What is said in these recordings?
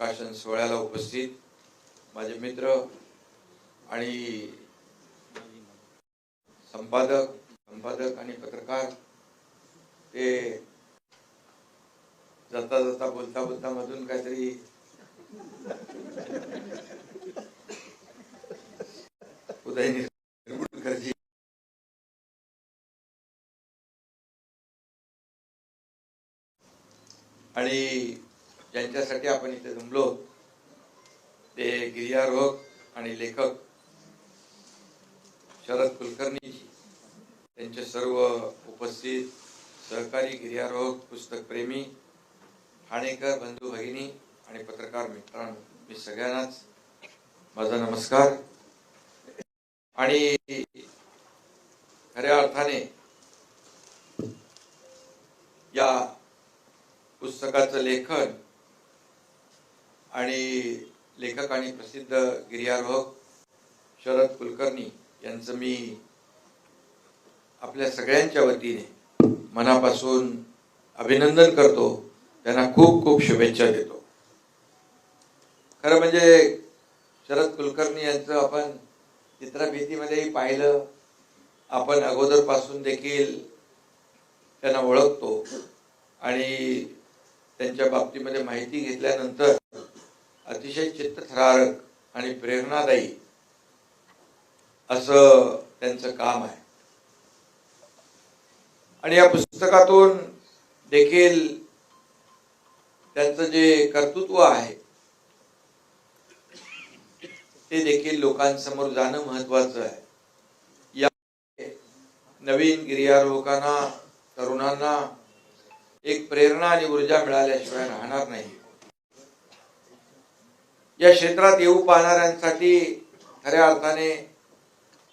प्रकाशन सोहळ्याला उपस्थित माझे मित्र आणि संपादक संपादक आणि पत्रकार ते जाता जाता बोलता बोलता मधून काहीतरी उदय निर्गुणकरजी आणि ज्यांच्यासाठी आपण इथे जमलो. ते गिर्यारोहक आणि लेखक शरद कुलकर्णीजी. त्यांचे सर्व उपस्थित सहकारी गिर्यारोहक पुस्तकप्रेमी ठाणेकर बंधू भगिनी आणि पत्रकार मित्रांनो मी सगळ्यांनाच माझा नमस्कार. आणि खऱ्या अर्थाने या पुस्तकाचं लेखन आणि लेखक आणि प्रसिद्ध गिर्यारोहक शरद कुलकर्णी यांचं मी आपल्या सगळ्यांच्या वतीने मनापासून अभिनंदन करतो. त्यांना खूप खूप शुभेच्छा देतो. खरं म्हणजे शरद कुलकर्णी यांचं आपण चित्रफितीमध्येही पाहिलं. आपण अगोदरपासून देखील त्यांना ओळखतो. आणि त्यांच्या बाबतीमध्ये माहिती घेतल्यानंतर अतिशय चित्तथरारक आणि प्रेरणादायी असं त्यांचं काम आहे. आणि या पुस्तकातून देखील त्यांचं जे कर्तृत्व आहे ते देखील लोकांसमोर जाणं महत्वाचं आहे. या नवीन गिर्यारोहकांना तरुणांना एक प्रेरणा आणि ऊर्जा मिळाल्याशिवाय राहणार नाही. या क्षेत्रात येऊ पाहणाऱ्यांसाठी खऱ्या अर्थाने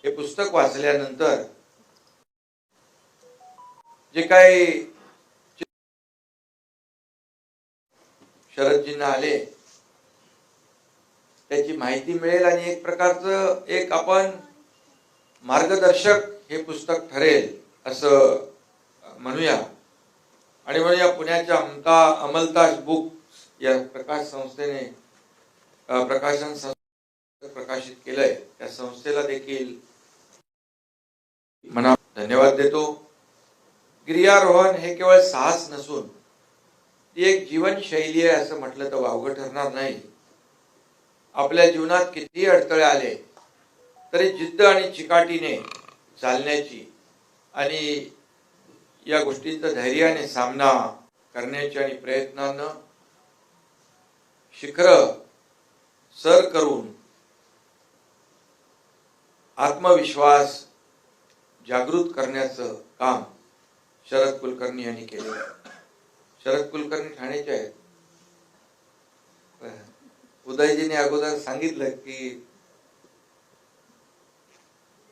हे पुस्तक वाचल्यानंतर जे काही शरदजींना आले त्याची माहिती मिळेल आणि एक प्रकारचं एक आपण मार्गदर्शक हे पुस्तक ठरेल असं म्हणूया. आणि म्हणून या पुण्याच्या अमता अमलताज बुक या प्रकाश संस्थेने प्रकाशन संस्था प्रकाशित केलंय. त्या संस्थेला देखील मना धन्यवाद देतो. गिर्यारोहण हे केवळ साहस नसून ती एक जीवनशैली आहे असं म्हटलं तर वावगं ठरणार नाही. आपल्या जीवनात कितीही अडथळे आले तरी जिद्द आणि चिकाटीने चालण्याची आणि या गोष्टींचा धैर्याने सामना करण्याची आणि प्रयत्नानं शिखर सर करून आत्मविश्वास जागृत करण्याचं काम शरद कुलकर्णी यांनी केलं. शरद कुलकर्णी ठाण्याचे आहेत. उदयजीने अगोदर सांगितलं की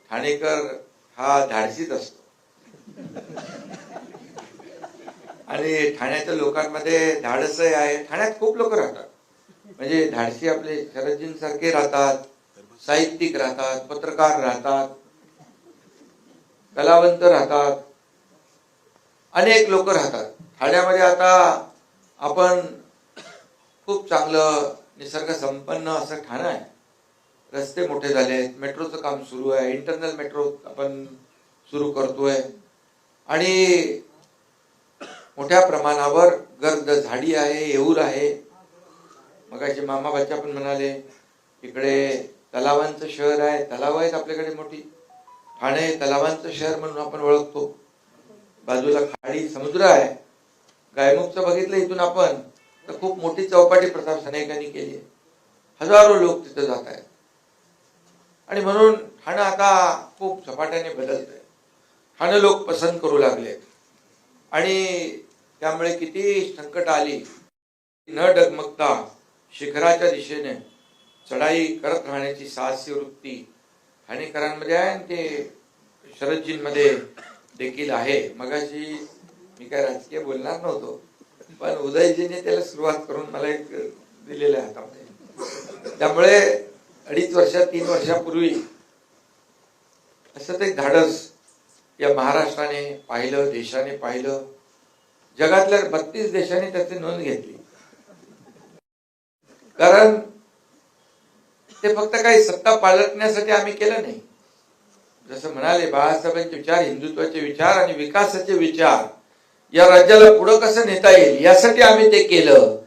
ठाणेकर हा धाडसीच असतो. आणि ठाण्याच्या लोकांमध्ये धाडसही आहे. ठाण्यात खूप लोक राहतात. म्हणजे धाडसी आपले शरदजींसारखे राहतात साहित्यिक राहतात पत्रकार राहतात कलावंत राहतात अनेक लोक राहतात. ठाण्यामध्ये आता आपण खूप चांगलं निसर्ग संपन्न असं ठाणं आहे. रस्ते मोठे झाले आहेत मेट्रोचं काम सुरू आहे इंटरनल मेट्रो आपण सुरू करतोय. आणि मोठ्या प्रमाणावर गर्द झाडी आहे येऊर आहे मग मामा बच्चा पण म्हणाले इकडे तलावांचं शहर आहे तलाव आहेत आपल्याकडे मोठी. ठाणे तलावांचं शहर म्हणून आपण ओळखतो. बाजूला खाडी समुद्र आहे. गायमुखचं बघितलं इथून आपण तर खूप मोठी चौपाटी प्रताप सनाईकांनी केली आहे. हजारो लोक तिथं जात आहेत. आणि म्हणून ठाणं आता खूप झपाट्याने बदलतंय. ठाणं लोक पसंत करू लागले आणि त्यामुळे किती संकट आली न डगमगता शिखराच्या दिशेने चढाई करत राहण्याची साहसी वृत्ती ठाणेकरांमध्ये आहे आणि ते शरदजींमध्ये देखील आहे. मगाशी मी काय राजकीय बोलणार नव्हतो पण उदयजीने त्याला सुरुवात करून मला एक दिलेलं आहे हातामध्ये. त्यामुळे अडीच वर्ष तीन वर्षापूर्वी असं ते धाडस या महाराष्ट्राने पाहिलं देशाने पाहिलं. जगातल्या बत्तीस देशांनी त्याची नोंद घेतली. कारण ते फक्त काही सत्ता पालटण्यासाठी आम्ही केलं नाही. जसं म्हणाले बाळासाहेबांचे विचार हिंदुत्वाचे विचार आणि विकासाचे विचार या राज्याला पुढं कसं नेता येईल यासाठी आम्ही ते केलं.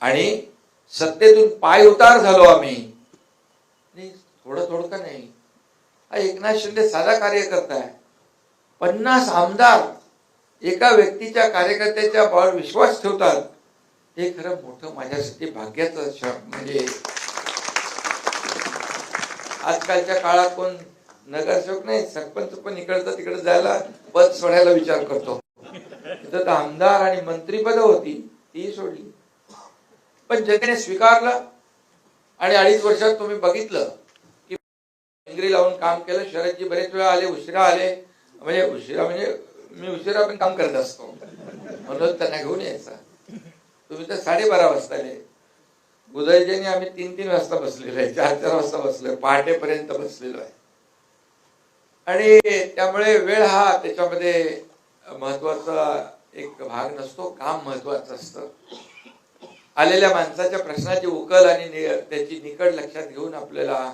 आणि सत्तेतून पाय उतार झालो आम्ही. थोडं थोडकं नाही? हा एकनाथ शिंदे साधा कार्यकर्ता आहे. पन्नास आमदार एका व्यक्तीच्या कार्यकर्त्याच्या बाळ विश्वास ठेवतात. हे खरं मोठं माझ्यासाठी भाग्याचं श- म्हणजे आजकालच्या काळात कोण नगरसेवक नाही सरपंच पण इकडचं तिकडे जायला पद सोडायला विचार करतो. तिथं तर आमदार आणि मंत्रीपद होती ती सोडली. पण जनतेने स्वीकारलं आणि अडीच वर्षात तुम्ही बघितलं की इंग्री लावून काम केलं शरदजी बरेच वेळा आले उशिरा आले. म्हणजे उशिरा म्हणजे मी उशिरा पण काम करत असतो. म्हणून त्यांना घेऊन यायचा. तुम्ही तर साडेबारा वाजता आले उदयजीने आम्ही तीन तीन वाजता बसलेलो आहे चार चार वाजता बसलोय पहाटेपर्यंत बसलेलो आहे. आणि त्यामुळे वेळ हा त्याच्यामध्ये महत्त्वाचा एक भाग नसतो काम महत्वाचं असतं. आलेल्या माणसाच्या प्रश्नाची उकल आणि नि- त्याची निकड लक्षात घेऊन आपल्याला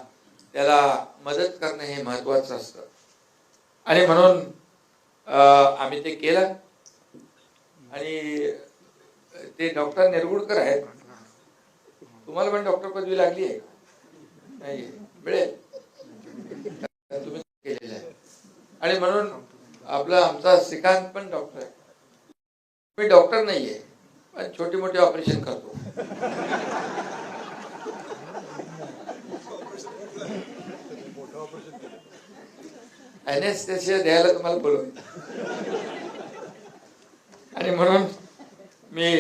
त्याला मदत करणं हे महत्वाचं असतं. आणि म्हणून आम्ही ते केलं. आणि ते डॉक्टर निरगुडकर आहेत. तुम्हाला पण डॉक्टर पदवी लागली आहे नाही. मिळेल. तुम्ही केलेलं आहे. आणि म्हणून आपला आमचा श्रीकांत पण डॉक्टर आहे. मी डॉक्टर नाहीये पण छोटी मोठी ऑपरेशन करतो. अनेस्थेशिया द्यायला तुम्हाला बोलवतो. आणि म्हणून मी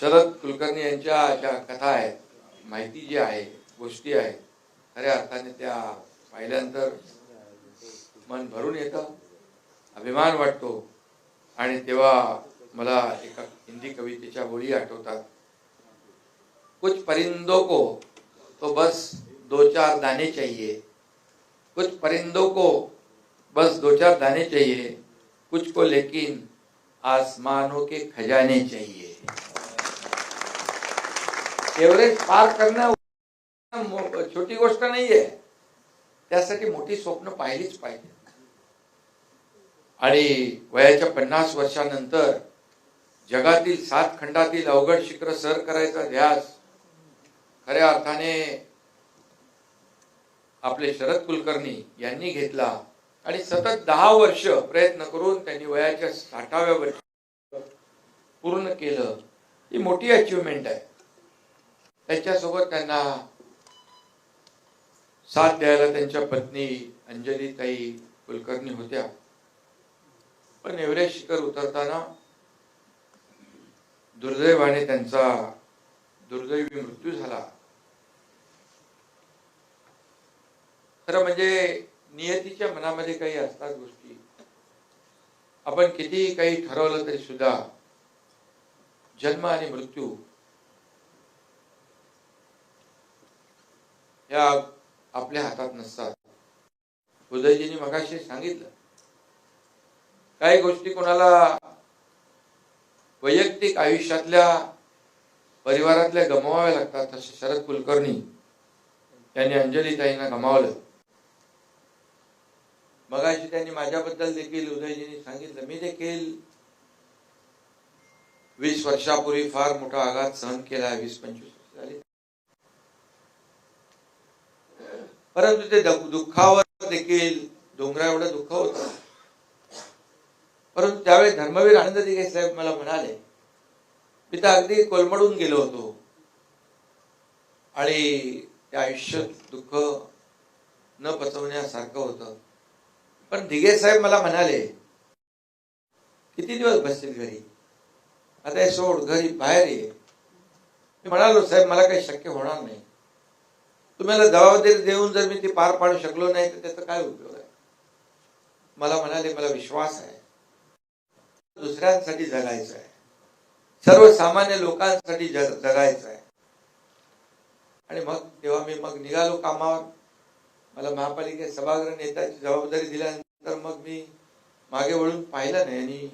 शरद कुलकर्णी यांच्या ज्या कथा आहेत माहिती जी आहे गोष्टी आहेत खऱ्या अर्थाने त्या पाहिल्यानंतर मन भरून येतं अभिमान वाटतो आणि तेव्हा मला एका हिंदी कवितेच्या ओळी आठवतात. कुछ परिंदों को तो बस दो चार दाने चाहिए. कुछ परिंदों को बस दो चार दाने चाहिए. कुछ को लेकिन आसमानों के खजाने चाहिए। एव्हरेस्ट पार करणं छोटी गोष्ट नाहीये त्यासाठी मोठी स्वप्न पाहिलीच पाहिजे। आणि वयाच्या पन्नास वर्षानंतर जगातील सात खंडातील अवघड शिखर सर करायचा ध्यास खऱ्या अर्थाने आपले शरद कुलकर्णी यांनी घेतला. आणि सतत दहा वर्ष प्रयत्न करून त्यांनी वयाच्या साठाव्या वर्षी पूर्ण केलं. ही मोठी अचिव्हमेंट आहे. त्याच्यासोबत त्यांना साथ द्यायला त्यांच्या पत्नी अंजलीताई कुलकर्णी होत्या. पण एव्हरेस्ट शिखर उतरताना दुर्दैवाने त्यांचा दुर्दैवी मृत्यू झाला. खरं म्हणजे नियतीच्या मनामध्ये काही असतात गोष्टी. आपण कितीही काही ठरवलं तरी सुद्धा जन्म आणि मृत्यू या आपल्या हातात नसतात. उदयजींनी मगाशी सांगितलं. काही गोष्टी कोणाला वैयक्तिक आयुष्यातल्या परिवारातल्या गमवाव्या लागतात तसे शरद कुलकर्णी त्यांनी अंजलीताईंना गमावलं. मगाशी त्यांनी माझ्याबद्दल देखील उदयजींनी सांगितलं. मी देखील वीस वर्षापूर्वी फार मोठा आघात सहन केला वीस पंचवीस वर्ष झाली. परंतु ते दुःखावर देखील डोंगरा एवढं दुःख होत. परंतु त्यावेळी धर्मवीर आनंद दिघे साहेब मला म्हणाले मी तर अगदी कोलमडून गेलो होतो. आणि त्या आयुष्यात दुःख न पचवण्यासारखं होतं. पण दिघे साहेब मला म्हणाले किती दिवस बसतील घरी? आता हे सोड घरी बाहेर ये. मी म्हणालो साहेब मला काही शक्य होणार नाही. तुम्हाला जबाबदारी देऊन जर मी ती पार पाडू शकलो नाही तर त्याचा काय उपयोग आहे? मला म्हणाले मला विश्वास आहे. दुसऱ्यांसाठी जगायचं आहे. सर्वसामान्य लोकांसाठी जग जगायचं आहे. आणि मग तेव्हा मी मग निघालो कामावर. मला महापालिकेत सभागृह नेत्याची जबाबदारी दिल्यानंतर मग मी मागे वळून पाहिलं नाही आणि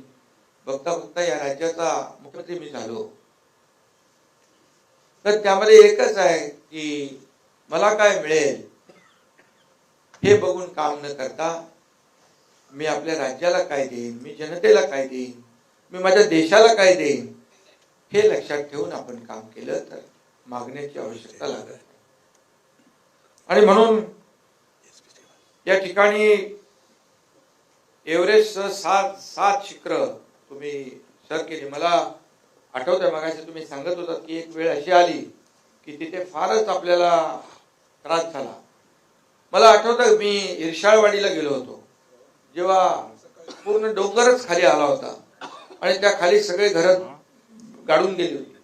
बघता बघता या राज्याचा मुख्यमंत्री मी झालो. तर त्यामध्ये एकच आहे की मला काय मिळेल हे बघून काम न करता मी आपल्या राज्याला काय देईन मी जनतेला काय देईन मी माझ्या देशाला काय देईन हे लक्षात ठेवून आपण काम केलं तर मागण्याची आवश्यकता लागत आणि म्हणून या ठिकाणी एव्हरेस्ट सात सात शिखर तुम्ही सर केली. मला आठवतंय आहे तुम्ही सांगत होता की एक वेळ अशी आली की तिथे फारच आपल्याला त्रास झाला. मला आठवतं मी इर्शाळवाडीला गेलो होतो. जेव्हा पूर्ण डोंगरच खाली आला होता आणि त्या खाली सगळे घर गाडून गेली होती.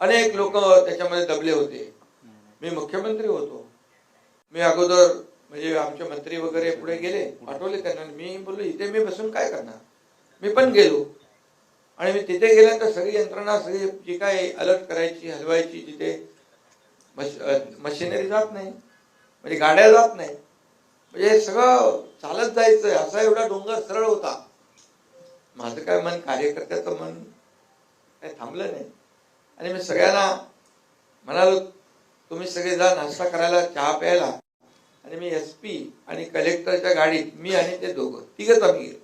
अनेक लोक त्याच्यामध्ये दबले होते. मी मुख्यमंत्री होतो. मी अगोदर म्हणजे आमचे मंत्री वगैरे पुढे गेले पाठवले त्यांना. मी बोललो इथे मी बसून काय करणार? मी पण गेलो. आणि मी तिथे गेल्यानंतर सगळी यंत्रणा सगळी जी काय अलर्ट करायची हलवायची तिथे मश मशिनरी जात नाही म्हणजे गाड्या जात नाही. म्हणजे सगळं चालत जायचं असा एवढा डोंगर सरळ होता. माझं काय मन कार्यकर्त्याचं मन काही थांबलं नाही. आणि मी सगळ्यांना म्हणालो तुम्ही सगळे जा नाश्ता करायला चहा प्यायला आणि मी एस पी आणि कलेक्टरच्या गाडीत मी आणि ते दोघं तिघंच आम्ही गेलो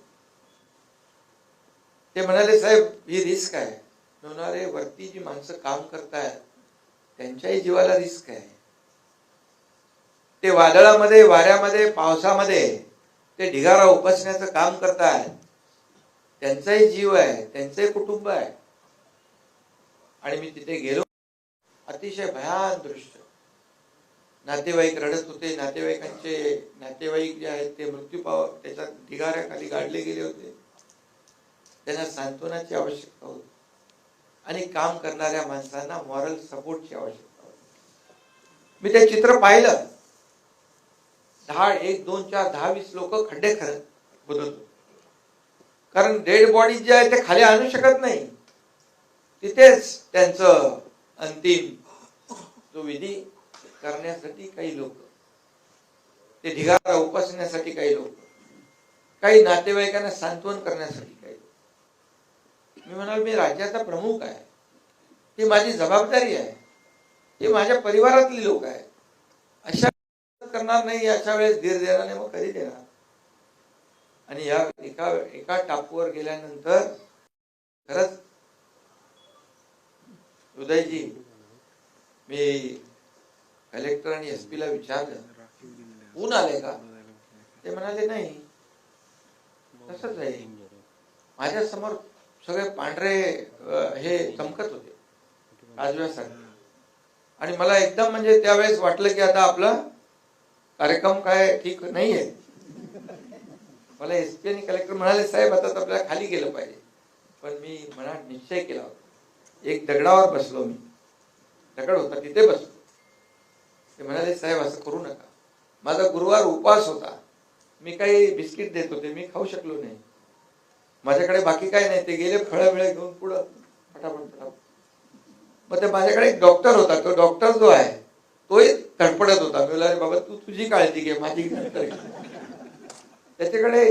ते म्हणाले साहेब ही रिस्क आहे. मी म्हणाले वरती जी माणसं काम करतायत त्यांच्याही जीवाला रिस्क आहे. ते वादळामध्ये वाऱ्यामध्ये पावसामध्ये ते ढिगारा उपसण्याचं काम करतायत. त्यांचाही जीव आहे त्यांचंही कुटुंब आहे. आणि मी तिथे गेलो. अतिशय भयान दृश्य. नातेवाईक रडत होते नातेवाईकांचे नातेवाईक जे आहेत ते मृत्यू पाव त्याच्या ढिगाऱ्याखाली गाडले गेले होते. त्यांना सांत्वनाची आवश्यकता होती. आणि काम करणाऱ्या माणसांना मॉरल सपोर्टची आवश्यकता होती. मी ते चित्र पाहिलं. दहा एक दोन चार दहा वीस लोक खड्डे खरत होत. कारण डेड बॉडी जे आहे ते खाली आणू शकत नाही. तिथेच त्यांचं अंतिम जो विधी करण्यासाठी काही लोक. ते ढिगारा उपासण्यासाठी काही लोक. काही नातेवाईकांना सांत्वन करण्यासाठी काही लोक. मी म्हणाल मी राज्याचा प्रमुख आहे. ही माझी जबाबदारी आहे. हे माझ्या परिवारातली लोक आहेत. अशा करणार नाही अशा वेळेस धीर देणार नाही मग कधी देणार? आणि या एका एका टापूवर गेल्यानंतर खरंच उदयजी मी कलेक्टर आणि एस पी ला विचारलं. ऊन आले का? ते म्हणाले नाही. तसंच आहे. माझ्यासमोर सगळे पांढरे हे चमकत होते. काजव्यासारखे आणि मला एकदम म्हणजे त्यावेळेस वाटलं की आता आपला कार्यक्रम काय ठीक नाहीये. मला एस पी आणि कलेक्टर म्हणाले साहेब आता आपल्याला खाली गेलं पाहिजे. पण मी मनात निश्चय केला होता. एक दगडावर बसलो मी. दगड होता तिथे बसलो. ते म्हणाले साहेब असं करू नका. माझा गुरुवार उपवास होता. मी काही बिस्किट देत होते मी खाऊ शकलो नाही. माझ्याकडे बाकी काय नाही ते गेले फळं बिळं घेऊन पुढं फटाफट फटाफट मग ते माझ्याकडे एक डॉक्टर होता तो डॉक्टर जो आहे तोही धडपडत होता. मी बोला बाबा तू तुझी काळजी घे माझी नंतर घे." त्याच्याकडे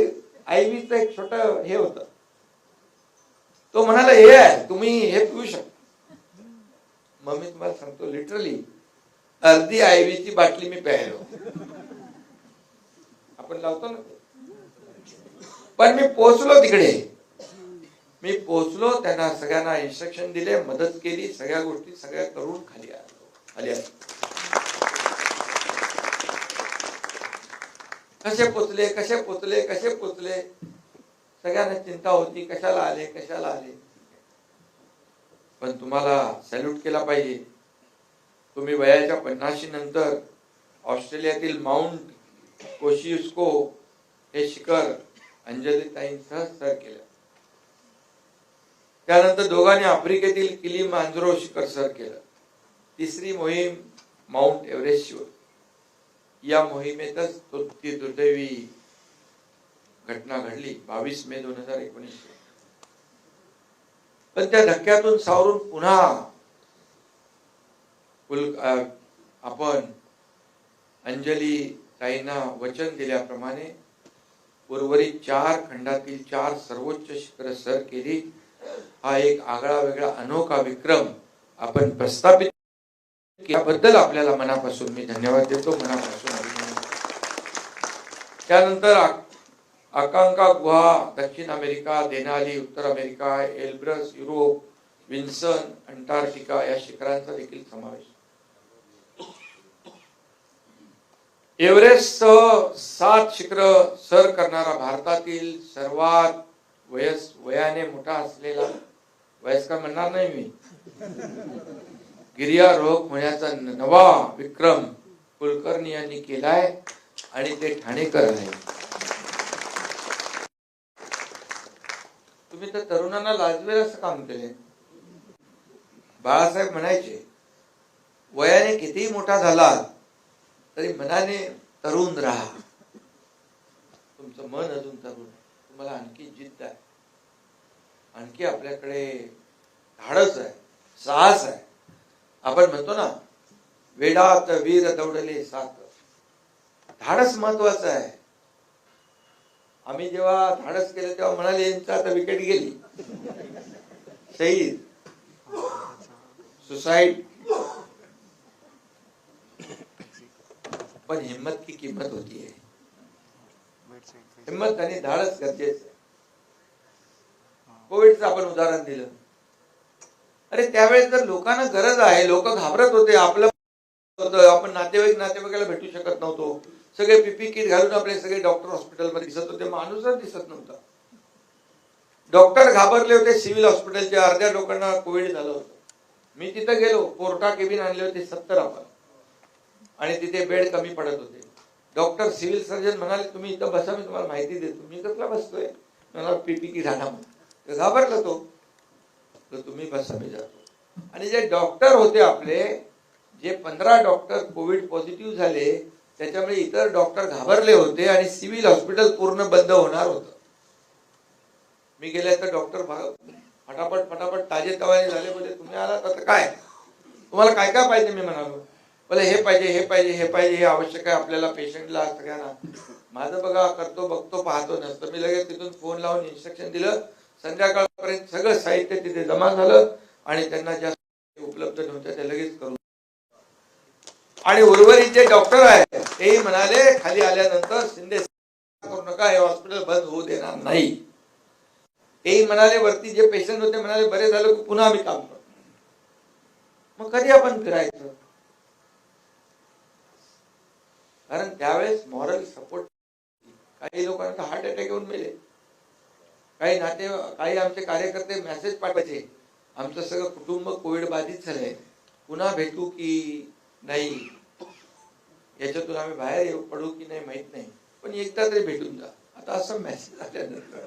आयवीचं एक छोट हे होत. तो म्हणाला हे आहे तुम्ही हे पिऊ शकता. मग मी तुम्हाला सांगतो लिटरली अर्धी आयवीची बाटली मी प्यायलो. आपण लावतो ना? पण मी पोहोचलो तिकडे. मी पोहोचलो त्यांना सगळ्यांना इन्स्ट्रक्शन दिले मदत केली सगळ्या गोष्टी सगळ्या करून खाली आलो. खाली आलो. कसे पोचले कसे पोचले कसे पोचले? सगळ्यांना चिंता होती कशाला आले कशाला आले? पण तुम्हाला सॅल्यूट केला पाहिजे. तुम्ही वयाच्या पन्नाशी नंतर ऑस्ट्रेलियातील माउंट कोशियुस्को हे शिखर अंजली ताईंसह सर केलं. त्यानंतर दोघांनी आफ्रिकेतील किली मांजरो शिखर सर केलं. तिसरी मोहीम माउंट एव्हरेस्टची होती या मोहिमेतच तो ती दुर्दैवी घटना घडली बावीस मे दोन हजार एकोणीस पण त्या धक्क्यातून सावरून पुन्हा कुल आपण अंजली ताईंना वचन दिल्याप्रमाणे उर्वरित चार खंडातील चार सर्वोच्च शिखर सर केली. हा एक आगळा वेगळा अनोखा विक्रम आपण प्रस्थापित याबद्दल आपल्याला मनापासून मी धन्यवाद देतो मनापासून अभिनंदन त्यानंतर आकांका गुहा दक्षिण अमेरिका देनाली उत्तर America Elbrus Europe Vinson Antarctica या शिखरांचा देखील समावेश. एव्हरेस्ट सात शिखर सर करणारा भारतातील सर्वात वयस वयाने मोठा असलेला वयस्कर म्हणणार नाही मी. गिर्यारोहक होण्याचा नवा विक्रम कुलकर्णी यांनी केलाय आणि ते ठाणेकर आहे तुम्ही तर तरुणांना लाजवेल असं काम केले बाळासाहेब म्हणायचे वयाने कितीही मोठा झाला तरी मनाने तरुण राहा. तुमचं मन अजून तरुण तुम्हाला आणखी जिद्द आहे. आणखी आपल्याकडे धाडस आहे. साहस आहे. आपण म्हणतो ना वेडात वीर दौडले सात. धाडस महत्वाचं आहे. आम्ही जेव्हा धाडस केलं तेव्हा म्हणाले यांचं आता विकेट गेली. शहीद सुसाईड पण हिम्मत की किंमत होती आहे. हिम्मत आणि धाडस गरजेचं आहे. कोविडचं आपण उदाहरण दिलं. अरे त्यावेळेस जर लोकांना गरज आहे लोक घाबरत होते आपलं होतं आपण नातेवाईक नातेवाईकाला भेटू शकत नव्हतो. सगळे पीपी किट घालून आपले सगळे डॉक्टर हॉस्पिटलमध्ये दिसत होते माणूसच दिसत नव्हता. डॉक्टर घाबरले होते सिव्हिल हॉस्पिटलच्या अर्ध्या लोकांना कोविड झालं होतं. मी तिथं गेलो पोर्टा केबिन आणले होते सत्तर आपण. आणि तिथे बेड कमी पडत होते. डॉक्टर सिव्हिल सर्जन म्हणाले तुम्ही इथं बसा मी तुम्हाला माहिती देतो. मी कसला बसतोय? मला पीपी की झाला म्हणून. घाबरला तो. तर तुम्ही बसा मी जातो. आणि जे डॉक्टर होते आपले जे पंधरा डॉक्टर कोविड पॉझिटिव्ह झाले त्याच्यामुळे इतर डॉक्टर घाबरले होते आणि सिव्हिल हॉस्पिटल पूर्ण बंद होणार होतं. मी गेले तर डॉक्टर फटाफट फटाफट ताजे तवाने झाले म्हणजे तुम्ही आलात आता काय? तुम्हाला काय काय पाहिजे मी म्हणालो? बोले हे पाहिजे हे पाहिजे हे पाहिजे हे आवश्यक आहे आपल्याला पेशंटला सगळ्यांना. माझं बघा करतो बघतो पाहतो. नसतं मी लगेच तिथून फोन लावून इन्स्ट्रक्शन दिलं. संध्याकाळपर्यंत सगळं साहित्य तिथे जमा झालं आणि त्यांना ज्या उपलब्ध नव्हत्या त्या लगेच करून आणि उर्वरित जे डॉक्टर आहेत तेही म्हणाले खाली आल्यानंतर शिंदे करू नका हे हॉस्पिटल बंद होऊ देणार नाही. तेही म्हणाले वरती जे पेशंट होते म्हणाले बरे झालं की पुन्हा आम्ही काम करतो. मग कधी आपण फिरायचं? कारण त्यावेळेस मॉरल सपोर्ट काही लोकांना तर हार्ट अटॅक येऊन मेले काही नाते काही आमचे कार्यकर्ते मेसेज पाठवायचे. आमचं सगळं कुटुंब कोविड बाधित झालंय. पुन्हा भेटू की नाही? याच्यातून आम्ही बाहेर येऊ पडू की नाही माहीत नाही. पण एकदा तरी भेटून जा. आता असं मेसेज आल्यानंतर.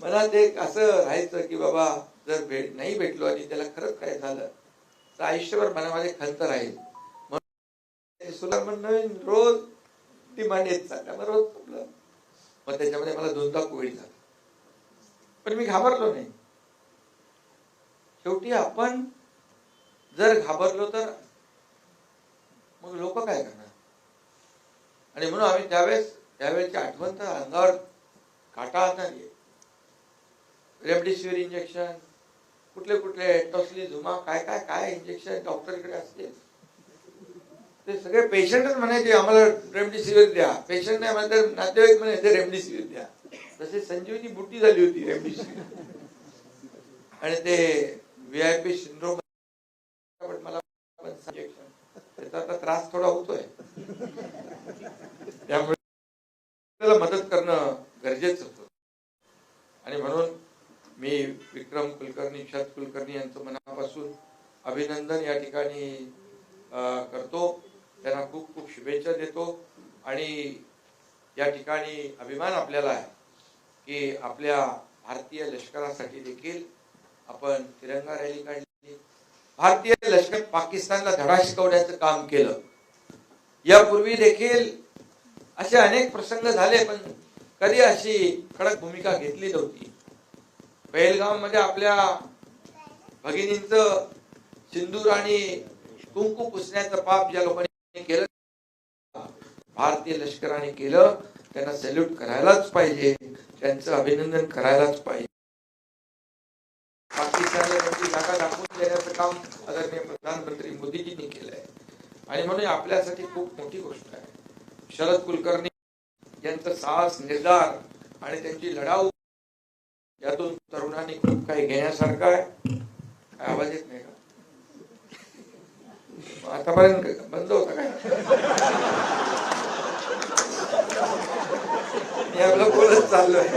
मला ते एक असं राहायचं की बाबा जर भेट नाही भेटलो आणि त्याला खरंच काय झालं तर आयुष्यभर मनामध्ये खंत राहील. सोलार सुला नवीन रोज डिमांड येत चालल्या. मग रोज आपलं मग त्याच्यामध्ये मला दोनदा कोविड झाला. पण मी घाबरलो नाही. शेवटी आपण जर घाबरलो तर मग लोक काय करणार? आणि म्हणून आम्ही त्यावेळेस त्यावेळेची आठवण तर अंगावर काटा आता रेमडेसिवीर इंजेक्शन कुठले कुठले टॉसली झुमा काय काय काय इंजेक्शन डॉक्टरकडे असते ते सगळे पेशंटच म्हणायचे आम्हाला रेमडेसिवीर द्या. पेशंट नाही म्हणते नातेवाईक म्हणायचे रेमडेसिवीर द्या. तसे संजीवची बुट्टी झाली होती रेमडेसिवीर. आणि ते व्ही आय पी सिंड्रोम मला त्याचा आता त्रास थोडा होतोय. त्यामुळे त्याला मदत करणं गरजेचं होतं. आणि म्हणून मी विक्रम कुलकर्णी शरद कुलकर्णी यांचं मनापासून अभिनंदन या ठिकाणी करतो. त्यांना खूप खूप शुभेच्छा देतो. आणि या ठिकाणी अभिमान आपल्याला आहे की आपल्या भारतीय लष्करासाठी देखील आपण तिरंगा रॅली काढली. भारतीय लष्कर पाकिस्तानला धडा शिकवण्याचं काम केलं. यापूर्वी देखील असे अनेक प्रसंग झाले पण कधी अशी कडक भूमिका घेतली नव्हती. बैलगावमध्ये आपल्या भगिनींचं सिंदूर आणि कुंकू पुसण्याचं पाप ज्या लोकांनी केलं. भारतीय लष्कराने केलं. त्यांना सॅल्यूट करायलाच पाहिजे. त्यांचं अभिनंदन करायलाच पाहिजे. पाकिस्तानला त्यांची जागा दाखवून देण्याचं काम आदरणीय प्रधानमंत्री मोदीजींनी केलंय. आणि म्हणून आपल्यासाठी खूप मोठी गोष्ट आहे. शरद कुलकर्णी यांचं साहस निर्धार आणि त्यांची लढाऊ यातून तरुणांनी खूप काही घेण्यासारखं आहे. काय आवाज येत नाही का? आतापर्यंत बंद होता आपलं बोलत चाललोय.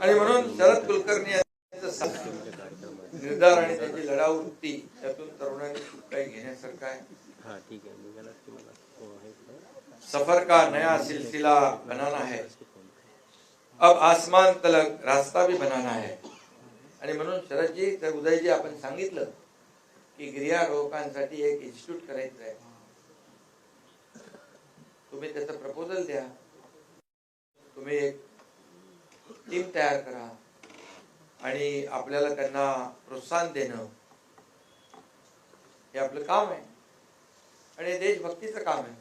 आणि म्हणून शरद कुलकर्णी यांचं निर्धार आणि त्यांची लढाऊ वृत्ती त्यातून तरुणांनी काही घेण्यासारखं आहे. सफर का नया सिलसिला बनाना है? अब आसमान तलक रास्ता भी बनाना है. आणि म्हणून शरदजी तर उदयजी आपण सांगितलं की गिर्यारोहकांसाठी एक इन्स्टिट्यूट करायचं आहे. तुम्ही त्याचं प्रपोजल द्या. तुम्ही एक टीम तयार करा. आणि आपल्याला त्यांना प्रोत्साहन देणं हे आपलं काम आहे. आणि देशभक्तीचं काम आहे.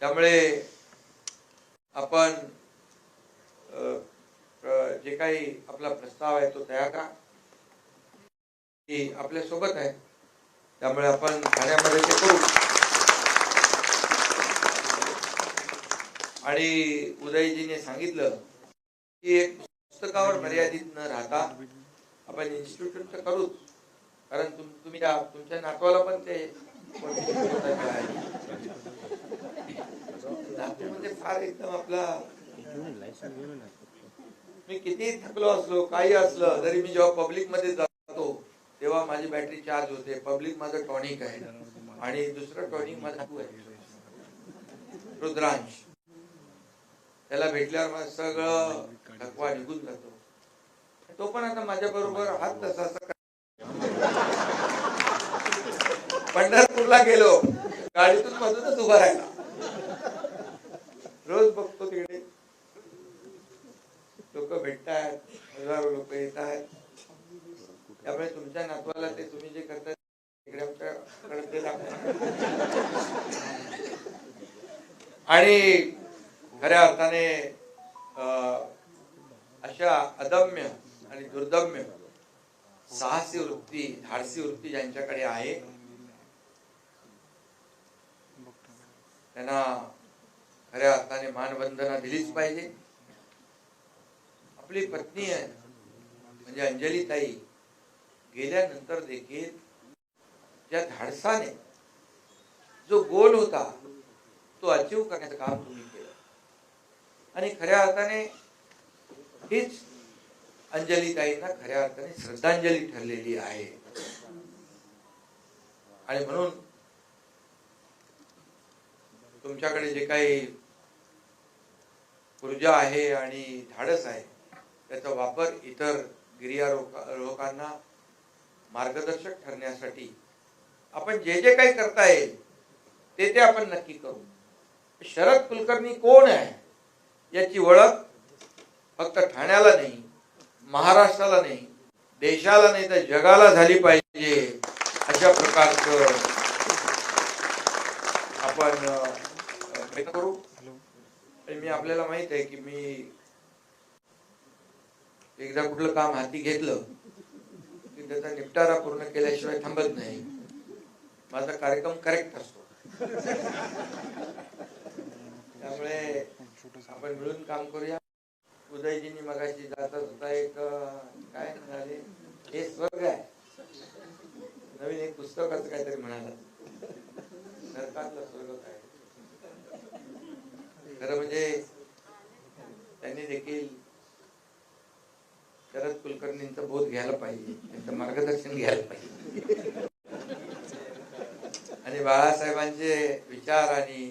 त्यामुळे आपण जे काही आपला प्रस्ताव आहे तो तयार करा. की आपल्यासोबत आहे. त्यामुळे आपण ठाण्यामध्ये ते करू. आणि उदयजीने सांगितलं की एक पुस्तकावर मर्यादित न राहता आपण इन्स्टिट्यूट तर करूच. कारण तुम तुम्ही त्या- तुमच्या नातवाला पण ते म्हणजे फार एकदम आपला मी किती थकलो असलो काही असलं तरी मी जेव्हा पब्लिकमध्ये जातो तेव्हा माझी बॅटरी चार्ज होते पब्लिक माझं टॉनिक आहे. आणि दुसरं टॉनिक माझा तू आहे. रुद्रांश. त्याला भेटल्यावर माझं सगळं थकवा निघून जातो. तो पण आता माझ्या बरोबर हात तसा पंढरपूरला गेलो. गाडीतून मधूनच उभा राहिला. रोज बघतो तिकडे. लोक भेटतात हजारो लोक येत आहेत त्यामुळे तुमच्या नातवाला ते तुम्ही जे करता आणि खऱ्या अर्थाने अं, अशा अदम्य आणि दुर्दम्य साहसी वृत्ती धाडसी वृत्ती ज्यांच्याकडे आहे त्यांना खऱ्या अर्थाने मानवंदना दिलीच पाहिजे. आपली पत्नी आहे म्हणजे अंजली ताई गेल्यानंतर देखील ज्या धाडसाने जो गोल होता तो अचीव करण्याचं काम तुम्ही केलं. आणि खऱ्या अर्थाने हीच अंजली ताईंना खऱ्या अर्थाने श्रद्धांजली ठरलेली आहे. आणि म्हणून तुमच्याकडे जे काही ऊर्जा आहे आणि धाडस आहे त्याचा वापर इतर गिर्यारोहकांना मार्गदर्शक ठरण्यासाठी आपण जे जे काही करता येईल ते ते आपण नक्की करू. शरद कुलकर्णी कोण आहे याची ओळख फक्त ठाण्याला नाही महाराष्ट्राला नाही देशाला नाही तर जगाला झाली पाहिजे अशा प्रकारचं आपण प्रयत्न करू. आणि मी आपल्याला माहीत आहे की मी एकदा कुठलं काम हाती घेतलं त्याचा निपटारा पूर्ण केल्याशिवाय थांबत नाही. माझा कार्यक्रम करेक्ट असतो. त्यामुळे आपण मिळून काम करूया. उदयजींनी मगाशी जाता जाता एक काय म्हणाले? हे स्वर्ग आहे. नवीन एक पुस्तकाचं काहीतरी म्हणाला. नरकातला स्वर्ग काय? खरं म्हणजे त्यांनी देखील शरद कुलकर्णींचा बोध घ्यायला पाहिजे त्यांचं मार्गदर्शन घ्यायला पाहिजे. आणि बाळासाहेबांचे विचार आणि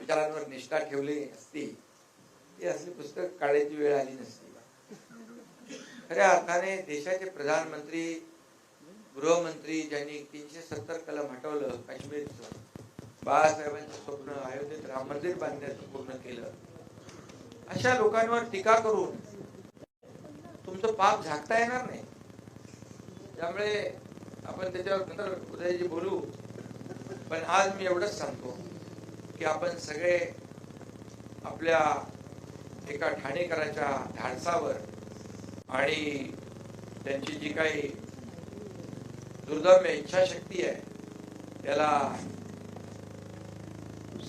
विचारांवर निष्ठा ठेवली असती ती असली पुस्तक काढायची वेळ आली नसती. खऱ्या अर्थाने देशाचे प्रधानमंत्री गृहमंत्री ज्यांनी तीनशे सत्तर कलम हटवलं काश्मीरचं बाळासाहेबांचं स्वप्न अयोध्येत राम मंदिर बांधण्याचं पूर्ण केलं अशा लोकांवर टीका करून तुमचं पाप झाकता येणार नाही. त्यामुळे आपण त्याच्यावर नंतर उदयजी बोलू. पण आज मी एवढंच सांगतो की आपण सगळे आपल्या एका ठाणेकराच्या धाडसावर आणि त्यांची जी काही दुर्दम्य इच्छाशक्ती आहे त्याला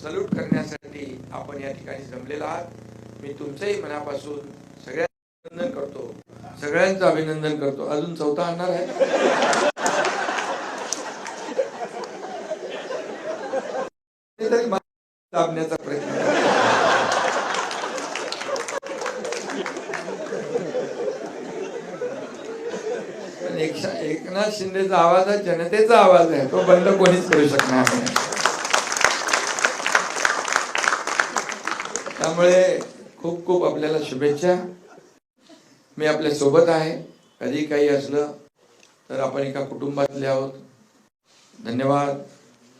सल्यूट करण्यासाठी आपण या ठिकाणी जमलेला आहात. मी तुमचंही मनापासून सगळ्या अभिनंदन करतो. सगळ्यांचं अभिनंदन करतो. अजून चौथा आणणार आहे. तरी दाबण्याचा प्रयत्न पण एकनाथ शिंदेचा आवाज हा जनतेचा आवाज आहे. तो बंद कोणीच करू शकणार नाही. त्यामुळे खूप खूप आपल्याला शुभेच्छा. मी आपल्यासोबत आहे. कधी काही असलं तर आपण एका कुटुंबातले आहोत. धन्यवाद.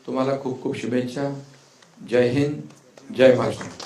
तुम्हाला खूप खूप शुभेच्छा. जय हिंद. जय महाराष्ट्र.